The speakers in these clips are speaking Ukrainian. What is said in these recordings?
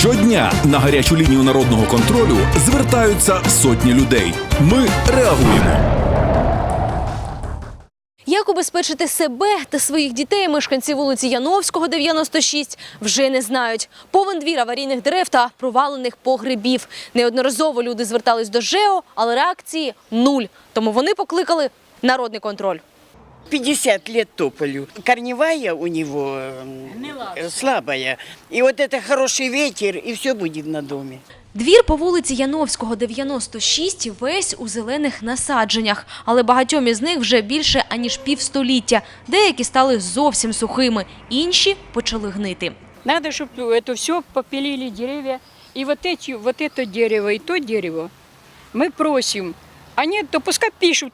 Щодня на гарячу лінію народного контролю звертаються сотні людей. Ми реагуємо. Як убезпечити себе та своїх дітей мешканці вулиці Яновського, 96, вже не знають. Повен двір аварійних дерев та провалених погребів. Неодноразово люди звертались до ЖЕО, але реакції нуль. Тому вони покликали народний контроль. 50 лет тополю. Корневая у него э, слабая. И вот это хороший ветер, и все будет на доме. Двір по вулиці Яновського, 96, весь у зелених насадженнях. Але багатьом із них вже більше аніж півстоліття. Деякі стали зовсім сухими, інші почали гнити. Надо, чтобы это все попилили деревья. И вот, эти, вот это дерево и то дерево мы просим. А нет, то пускай пишут,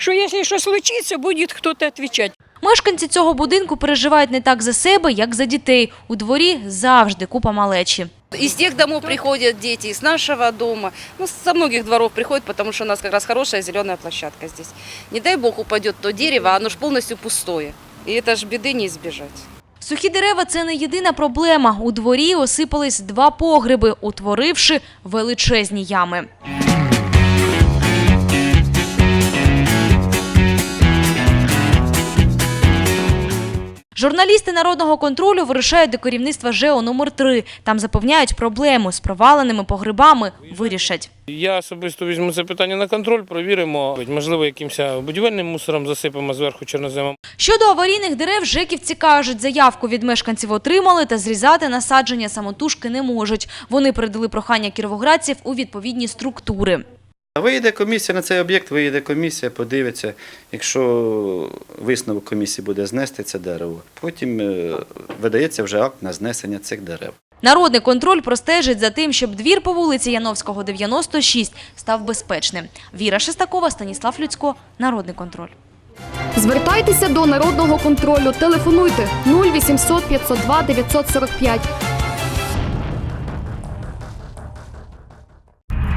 что если что случится, будет кто-то отвечать. Мешканці цього будинку переживають не так за себе, як за дітей. У дворі завжди купа малечі. Из тех домов приходят дети, из нашего дома. Ну, со многих дворов приходят, потому что у нас как раз хорошая зеленая площадка здесь. Не дай бог упадет то дерево, оно ж полностью пустое. И это ж беды не избежать. Сухі дерева – це не єдина проблема. У дворі осипались два погреби, утворивши величезні ями. Журналісти народного контролю вирушають до керівництва ЖЕО номер 3 Там запевняють проблему з проваленими погребами вирішать. Я особисто візьму це питання на контроль, провіримо. Можливо, якимось будівельним мусором засипемо зверху чорноземом. Щодо аварійних дерев, жеківці кажуть, заявку від мешканців отримали та зрізати насадження самотужки не можуть. Вони передали прохання кіровоградців у відповідні структури. Виїде комісія на цей об'єкт, виїде комісія, подивиться. Якщо висновок комісії буде знести це дерево, потім е, видається вже акт на знесення цих дерев. Народний контроль простежить за тим, щоб двір по вулиці Яновського, 96 став безпечним. Віра Шестакова, Станіслав Люцько, Народний контроль. Звертайтеся до народного контролю. Телефонуйте 0800 502 945.